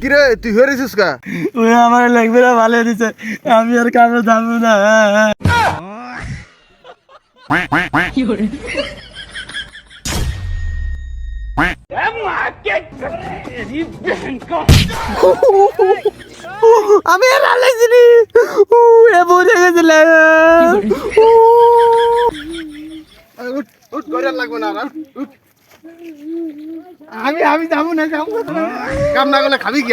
কিরে তুই হয়েছিস কা ওই আমার লাগবে না ভালো দিছে আমি আর কামে যাব না আমি আর আলাইছিনি এ বুঝে গেছিল উঠ উঠ করে লাগবে না উঠ আমি আমি যাব না যাব না। কাম না করলে খাবি কি?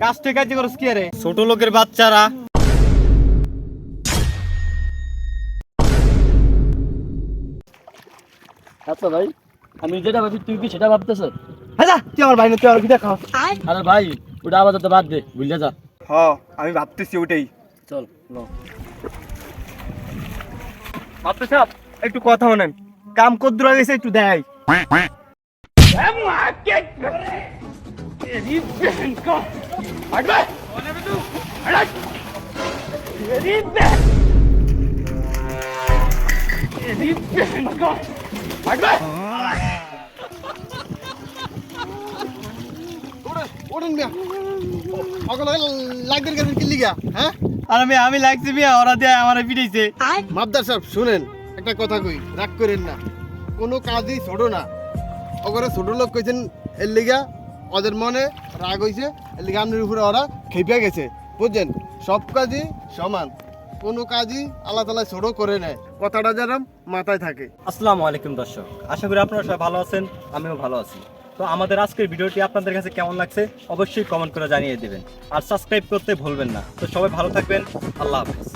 কাজ থেকে কাজ করস কি রে? ছোট লোকের বাচ্চারা। আচ্ছা ভাই আমি যেটা ভাবছি তুই কি সেটা ভাবতেছ হ্যাঁ তুই আমার ভাই না তুই আমার আরে ভাই ওটা আপাতত বাদ দে বুঝলে যা। হ আমি ভাবতেছি ওটাই চল। ভাবতে একটু কথা শোনেন কাম কদ্দুর গেছে একটু দেয়। ওড়েন হ্যাঁ আর আমি আমি লাগছি বিয়া ওরা দিয়ে আমার পিটাইছে। মাবদার সাহেব শুনেন একটা কথা কই রাগ করেন না। কোনো কাজই ছোট না। ওগরে ছোট লোক কইছেন এর লিগা ওদের মনে রাগ হয়েছে এর উপরে ওরা খেপে গেছে। বুঝছেন? সব কাজই সমান। কোনো কাজই আল্লাহ তালা ছোট করে নেয়। কথাটা যেন মাথায় থাকে। আসসালামু আলাইকুম দর্শক। আশা করি আপনারা সবাই ভালো আছেন, আমিও ভালো আছি। তো আমাদের আজকের ভিডিওটি আপনাদের কাছে কেমন লাগছে, অবশ্যই কমেন্ট করে জানিয়ে দেবেন। আর সাবস্ক্রাইব করতে ভুলবেন না। তো সবাই ভালো থাকবেন। আল্লাহ হাফেজ।